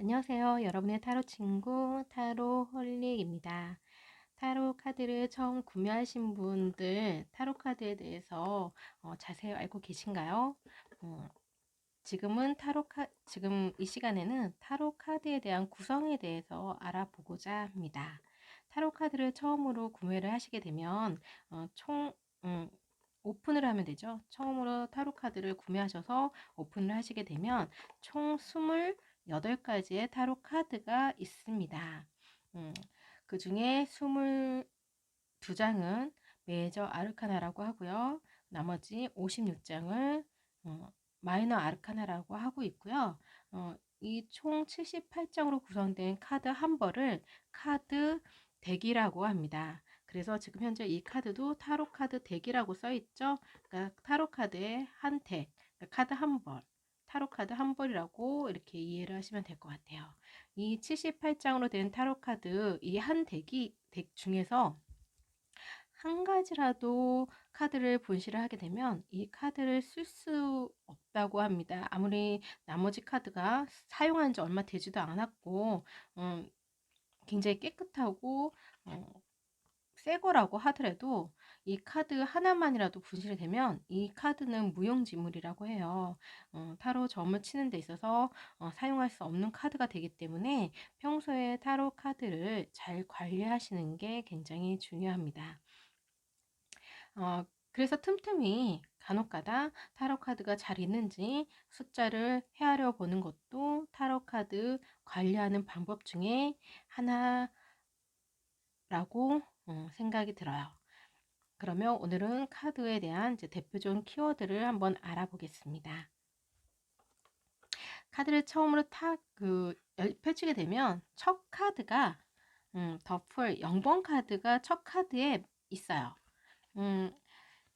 안녕하세요. 여러분의 타로 친구 타로 홀릭입니다. 타로 카드를 처음 구매하신 분들 타로 카드에 대해서 어, 자세히 알고 계신가요? 어, 지금은 타로 카 지금 이 시간에는 타로 카드에 대한 구성에 대해서 알아보고자 합니다. 타로 카드를 처음으로 구매를 하시게 되면 어, 총 음, 오픈을 하면 되죠. 처음으로 타로 카드를 구매하셔서 오픈을 하시게 되면 총 20, 8가지의 타로 카드가 있습니다. 음, 그 중에 22장은 메이저 아르카나라고 하고요. 나머지 56장을 어, 마이너 아르카나라고 하고 있고요. 어, 이 총 78장으로 구성된 카드 한 벌을 카드 덱이라고 합니다. 그래서 지금 현재 이 카드도 타로 카드 덱이라고 써 있죠. 그러니까 타로 카드의 한 덱, 그러니까 카드 한 벌. 타로 카드 한 벌이라고 이렇게 이해를 하시면 될 것 같아요. 이 78장으로 된 타로 카드 이 한 덱이 덱 중에서 한 가지라도 카드를 분실을 하게 되면 이 카드를 쓸 수 없다고 합니다. 아무리 나머지 카드가 사용한 지 얼마 되지도 않았고 음, 굉장히 깨끗하고 어, 새 거라고 하더라도 이 카드 하나만이라도 분실이 되면 이 카드는 무용지물이라고 해요. 어, 타로 점을 치는 데 있어서 어, 사용할 수 없는 카드가 되기 때문에 평소에 타로 카드를 잘 관리하시는 게 굉장히 중요합니다. 어, 그래서 틈틈이 간혹가다 타로 카드가 잘 있는지 숫자를 헤아려 보는 것도 타로 카드 관리하는 방법 중에 하나라고 어, 생각이 들어요. 그러면 오늘은 카드에 대한 대표적인 키워드를 한번 알아보겠습니다. 카드를 처음으로 탁그 펼치게 되면 첫 카드가 음, 더풀 0번 카드가 첫 카드에 있어요. 음,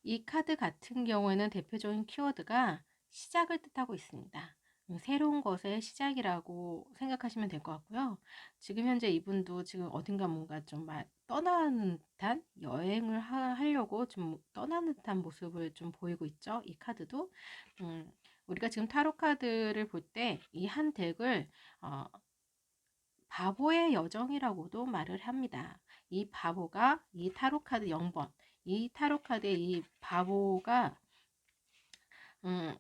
이 카드 같은 경우에는 대표적인 키워드가 시작을 뜻하고 있습니다. 음, 새로운 것의 시작이라고 생각하시면 될 것 같고요. 지금 현재 이분도 지금 어딘가 뭔가 좀 떠나는 듯한 여행을 하, 려고좀 떠나는 듯한 모습을 좀 보이고 있죠. 이 카드도. 음, 우리가 지금 타로 카드를 볼 때 이 한 덱을 어, 바보의 여정이라고도 말을 합니다. 이 바보가 이 타로 카드 0번, 이 타로 카드의 이 바보가 음,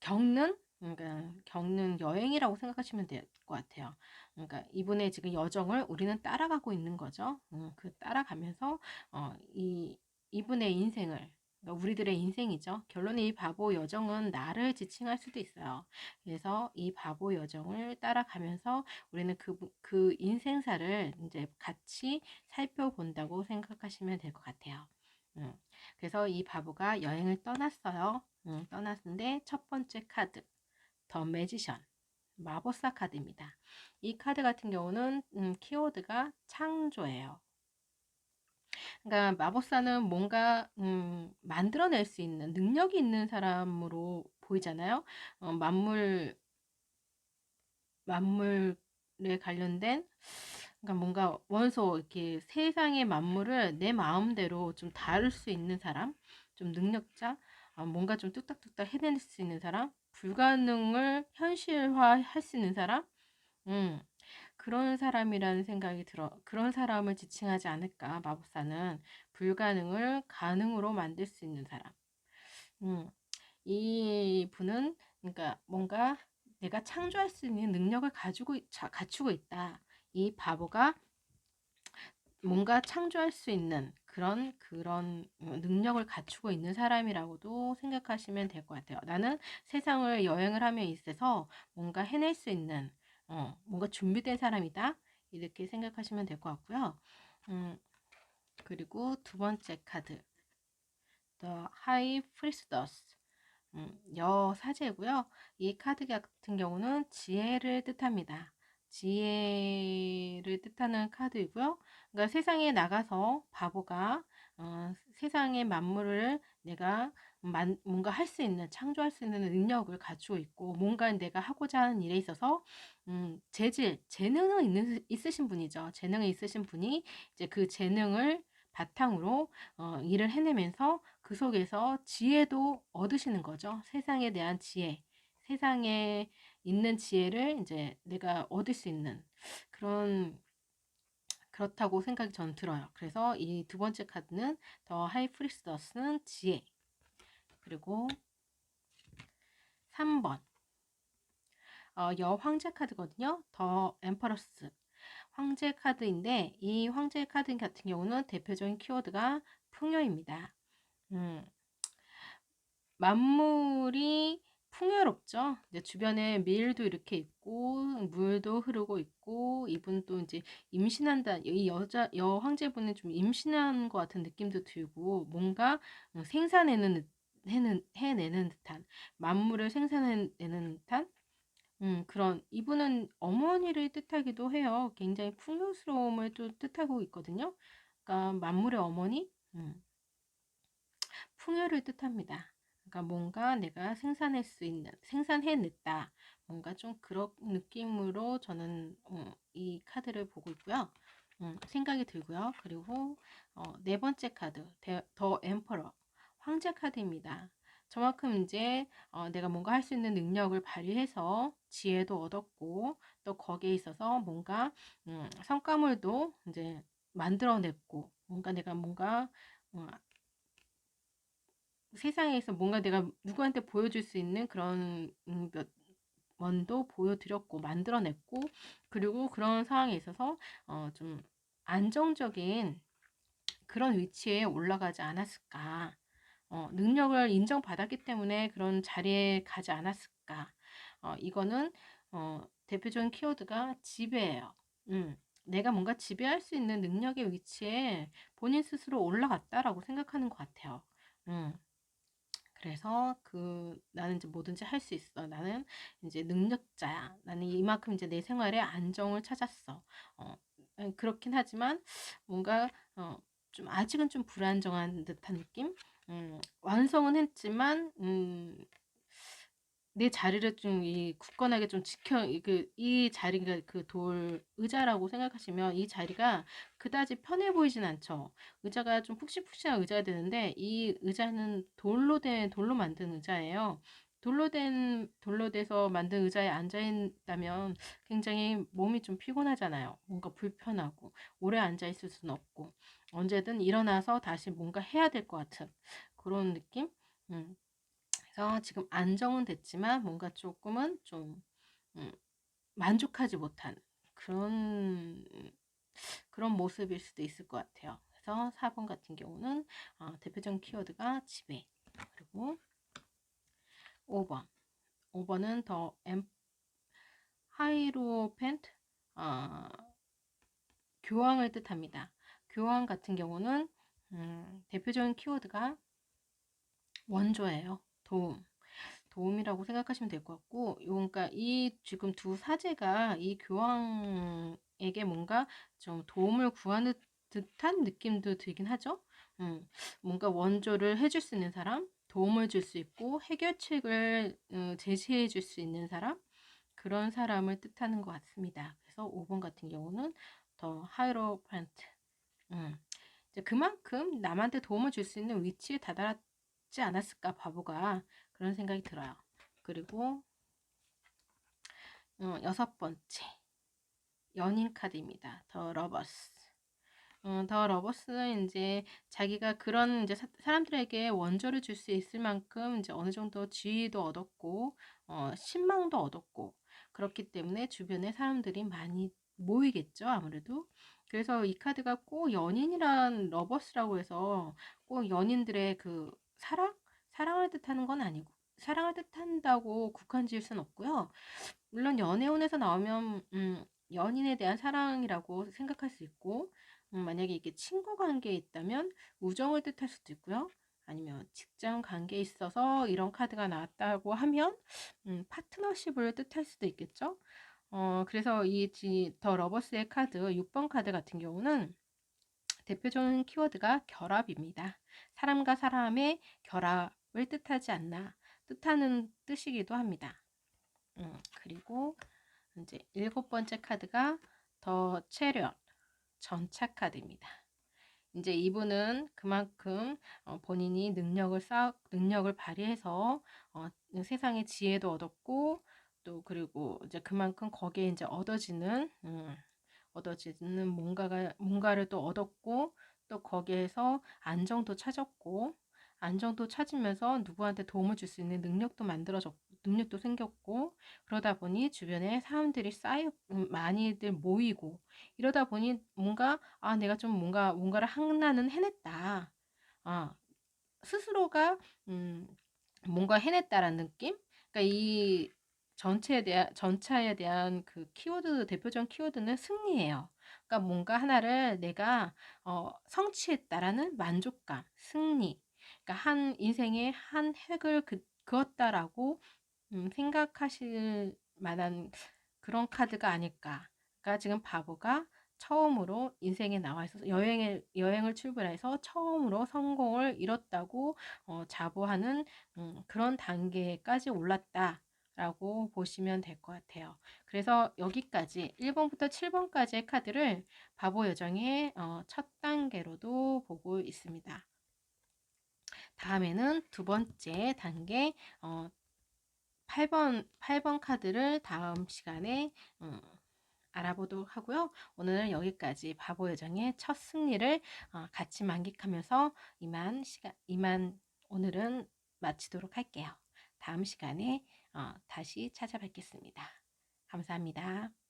겪는 그러니까 겪는 여행이라고 생각하시면 될 것 같아요. 그러니까 이분의 지금 여정을 우리는 따라가고 있는 거죠. 음, 그 따라가면서 어, 이 이분의 인생을 그러니까 우리들의 인생이죠. 결론이 이 바보 여정은 나를 지칭할 수도 있어요. 그래서 이 바보 여정을 따라가면서 우리는 그, 그 인생사를 이제 같이 살펴본다고 생각하시면 될 것 같아요. 음, 그래서 이 바보가 여행을 떠났어요. 음, 떠났는데 첫 번째 카드 더 매지션 마법사 카드입니다. 이 카드 같은 경우는 음, 키워드가 창조예요. 그러니까 마법사는 뭔가 음, 만들어낼 수 있는 능력이 있는 사람으로 보이잖아요. 어, 만물 만물에 관련된 그러니까 뭔가 원소 이렇게 세상의 만물을 내 마음대로 좀 다룰 수 있는 사람, 좀 능력자, 어, 뭔가 좀 뚝딱뚝딱 해낼 수 있는 사람, 불가능을 현실화할 수 있는 사람, 음, 그런 사람이라는 생각이 들어. 그런 사람을 지칭하지 않을까, 마법사는. 불가능을 가능으로 만들 수 있는 사람. 음, 이 분은, 그러니까 뭔가 내가 창조할 수 있는 능력을 가지고, 갖추고 있다. 이 바보가 뭔가 창조할 수 있는 그런 그런 능력을 갖추고 있는 사람이라고도 생각하시면 될 것 같아요. 나는 세상을 여행을 하며 있어서 뭔가 해낼 수 있는 어, 뭔가 준비된 사람이다 이렇게 생각하시면 될 것 같고요. 음, 그리고 두 번째 카드 The High Priestess 음, 여 사제고요. 이 카드 같은 경우는 지혜를 뜻합니다. 지혜를 뜻하는 카드이고요. 그러니까 세상에 나가서 바보가 어, 세상의 만물을 내가 만, 뭔가 할 수 있는 창조할 수 있는 능력을 갖추고 있고 뭔가 내가 하고자 하는 일에 있어서 음, 재질 재능은 있는 있으신 분이죠. 재능이 있으신 분이 이제 그 재능을 바탕으로 어, 일을 해내면서 그 속에서 지혜도 얻으시는 거죠. 세상에 대한 지혜, 세상에 있는 지혜를 이제 내가 얻을 수 있는 그런 그렇다고 생각이 저는 들어요. 그래서 이 두 번째 카드는 더 하이프리스더스는 지혜. 그리고 3번 어, 여황제 카드거든요. 더 엠퍼러스 황제 카드인데 이 황제 카드 같은 경우는 대표적인 키워드가 풍요입니다. 음, 만물이 풍요롭죠. 이제 주변에 밀도 이렇게 있고 물도 흐르고 있고 이분 또 이제 임신한다. 이 여자 여 황제분은 좀 임신한 것 같은 느낌도 들고 뭔가 생산해내는 해는, 해내는 듯한 만물을 생산해내는 듯한 음, 그런 이분은 어머니를 뜻하기도 해요. 굉장히 풍요스러움을 또 뜻하고 있거든요. 그러니까 만물의 어머니, 음, 풍요를 뜻합니다. 그러니까 뭔가 내가 생산할 수 있는 생산해냈다. 뭔가 좀 그런 느낌으로 저는 어, 이 카드를 보고 있고요. 음, 생각이 들고요. 그리고 어, 네 번째 카드 더 엠퍼러 황제 카드입니다. 저만큼 이제 어, 내가 뭔가 할 수 있는 능력을 발휘해서 지혜도 얻었고 또 거기에 있어서 뭔가 음, 성과물도 이제 만들어냈고 뭔가 내가 뭔가 어, 세상에서 뭔가 내가 누구한테 보여줄 수 있는 그런 음, 몇 원도 보여드렸고 만들어냈고 그리고 그런 상황에 있어서 어, 좀 안정적인 그런 위치에 올라가지 않았을까. 어, 능력을 인정받았기 때문에 그런 자리에 가지 않았을까. 어, 이거는 어, 대표적인 키워드가 지배예요. 음, 내가 뭔가 지배할 수 있는 능력의 위치에 본인 스스로 올라갔다라고 생각하는 것 같아요. 음. 그래서 그 나는 이제 뭐든지 할 수 있어. 나는 이제 능력자야. 나는 이만큼 이제 내 생활에 안정을 찾았어. 어, 그렇긴 하지만 뭔가 어, 좀 아직은 좀 불안정한 듯한 느낌. 음, 완성은 했지만 음, 내 자리를 좀 이 굳건하게 좀 지켜 그이 자리가 그 돌 의자라고 생각하시면 이 자리가 그다지 편해 보이진 않죠. 의자가 좀 푹신푹신한 의자가 되는데 이 의자는 돌로 된 돌로 만든 의자예요. 돌로 된 돌로 돼서 만든 의자에 앉아 있다면 굉장히 몸이 좀 피곤하잖아요. 뭔가 불편하고 오래 앉아 있을 수는 없고 언제든 일어나서 다시 뭔가 해야 될 것 같은 그런 느낌. 음. 그래서 지금 안정은 됐지만 뭔가 조금은 좀 음, 만족하지 못한 그런 그런 모습일 수도 있을 것 같아요. 그래서 4번 같은 경우는 어, 대표적인 키워드가 지배 그리고 5번 5번은 더 엠, 하이로펜트 어, 교황을 뜻합니다. 교황 같은 경우는 음, 대표적인 키워드가 원조예요. 도움. 도움이라고 생각하시면 될 것 같고, 그러니까 이 지금 두 사제가 이 교황에게 뭔가 좀 도움을 구하는 듯한 느낌도 들긴 하죠. 음, 뭔가 원조를 해줄 수 있는 사람, 도움을 줄 수 있고 해결책을 음, 제시해 줄 수 있는 사람, 그런 사람을 뜻하는 것 같습니다. 그래서 5번 같은 경우는 더 하이로판트. 음, 그만큼 남한테 도움을 줄 수 있는 위치에 다다랐 싶지 않았을까 바보가 그런 생각이 들어요. 그리고 어, 여섯 번째 연인 카드입니다. 더 러버스. 어, 더 러버스는 이제 자기가 그런 이제 사, 람들에게 원조를 줄 수 있을 만큼 이제 어느 정도 지위도 얻었고 어, 신망도 얻었고 그렇기 때문에 주변에 사람들이 많이 모이겠죠 아무래도 그래서 이 카드가 꼭 연인이란 러버스라고 해서 꼭 연인들의 그 사랑? 사랑을 뜻하는 건 아니고 사랑을 뜻한다고 국한 지을 순 없고요. 물론 연애운에서 나오면 음, 연인에 대한 사랑이라고 생각할 수 있고 음, 만약에 이게 친구 관계에 있다면 우정을 뜻할 수도 있고요. 아니면 직장 관계에 있어서 이런 카드가 나왔다고 하면 음, 파트너십을 뜻할 수도 있겠죠. 어, 그래서 이 더 러버스의 카드 6번 카드 같은 경우는 대표적인 키워드가 결합입니다. 사람과 사람의 결합을 뜻하지 않나 뜻하는 뜻이기도 합니다. 음, 그리고 이제 일곱 번째 카드가 더 체력 전차 카드입니다. 이제 이분은 그만큼 어, 본인이 능력을 쌓 능력을 발휘해서 어, 세상의 지혜도 얻었고 또 그리고 이제 그만큼 거기에 이제 얻어지는 음, 얻어지는 뭔가가 뭔가를 또 얻었고 또 거기에서 안정도 찾았고 안정도 찾으면서 누구한테 도움을 줄 수 있는 능력도 만들어졌고 능력도 생겼고 그러다 보니 주변에 사람들이 쌓여 음, 많이들 모이고 이러다 보니 뭔가 아 내가 좀 뭔가 뭔가를 하나는 해냈다. 아 스스로가 음 뭔가 해냈다라는 느낌? 그러니까 이 전체에 대한 전차에 대한 그 키워드 대표적 키워드는 승리예요. 그러니까 뭔가 하나를 내가 어, 성취했다라는 만족감, 승리. 그러니까 한 인생의 한 획을 그, 그었다라고 음, 생각하실 만한 그런 카드가 아닐까. 그러니까 지금 바보가 처음으로 인생에 나와 있어서 여행을 여행을 출발해서 처음으로 성공을 이뤘다고 어, 자부하는 음, 그런 단계까지 올랐다 라고 보시면 될 것 같아요. 그래서 여기까지 1번부터 7번까지의 카드를 바보 여정의 어, 첫 단계로도 보고 있습니다. 다음에는 두 번째 단계 어, 8번 8번 카드를 다음 시간에 음, 알아보도록 하고요. 오늘은 여기까지 바보 여정의 첫 승리를 어, 같이 만끽하면서 이만 시간 이만 오늘은 마치도록 할게요. 다음 시간에 어, 다시 찾아뵙겠습니다. 감사합니다.